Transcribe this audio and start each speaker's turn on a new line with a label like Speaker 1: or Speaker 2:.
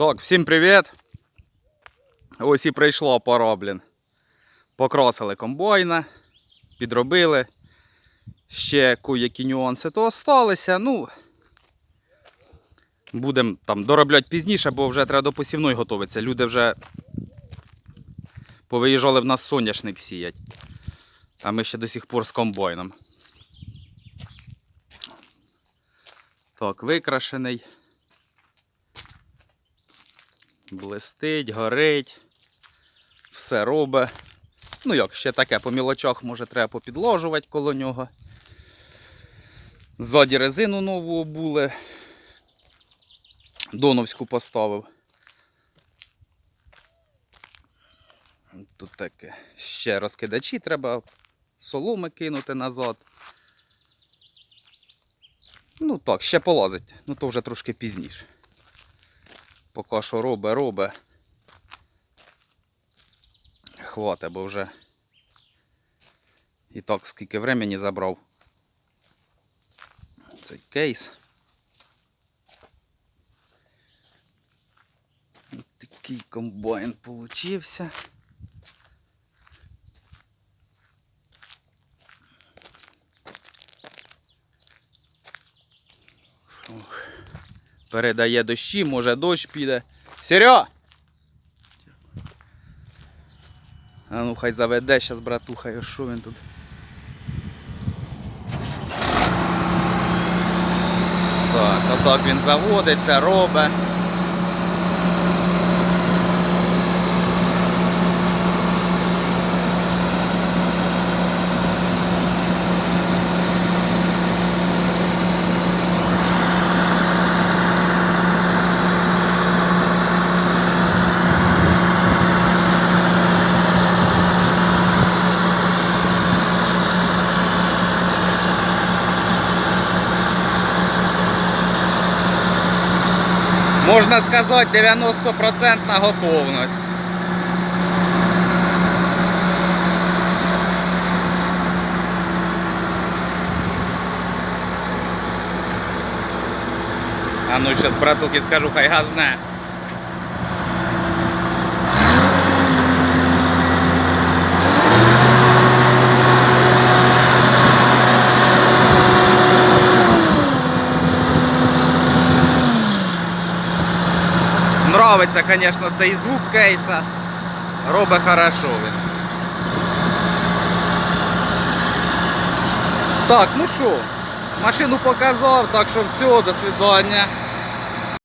Speaker 1: Так, всім привіт. Ось і прийшла пора, блін. Покрасили комбайна, підробили. Ще кое-які нюанси то осталися. Ну, будемо там доробляти пізніше, бо вже треба до посівної готуватися. Люди вже повиїжджали в нас соняшник сіять. А ми ще до сих пор з комбайном. Так, викрашений. Блистить, горить. Все робить. Ну як, ще таке по мілочах, може, треба попідложувати коло нього. Ззаді резину нову обули. Доновську поставив. Тут таке. Ще розкидачі треба соломи кинути назад. Ну так, ще полазить. Ну то вже трошки пізніше. Поки що робе, робе. Хвате, бо вже і так скільки времени забрав цей кейс. Такий комбайн получився. Фух. Передає дощі, може дощ піде. Серьо! А ну хай заведе щас, братуха, що він тут. Так, отак він заводиться, робить. Можна сказати, 90% готовність. А ну сейчас братуки скажу, хай газне. Нравиться, звісно, цей звук кейса. Робить хорошо він. Так, ну що, машину показав, так що все, до свидання.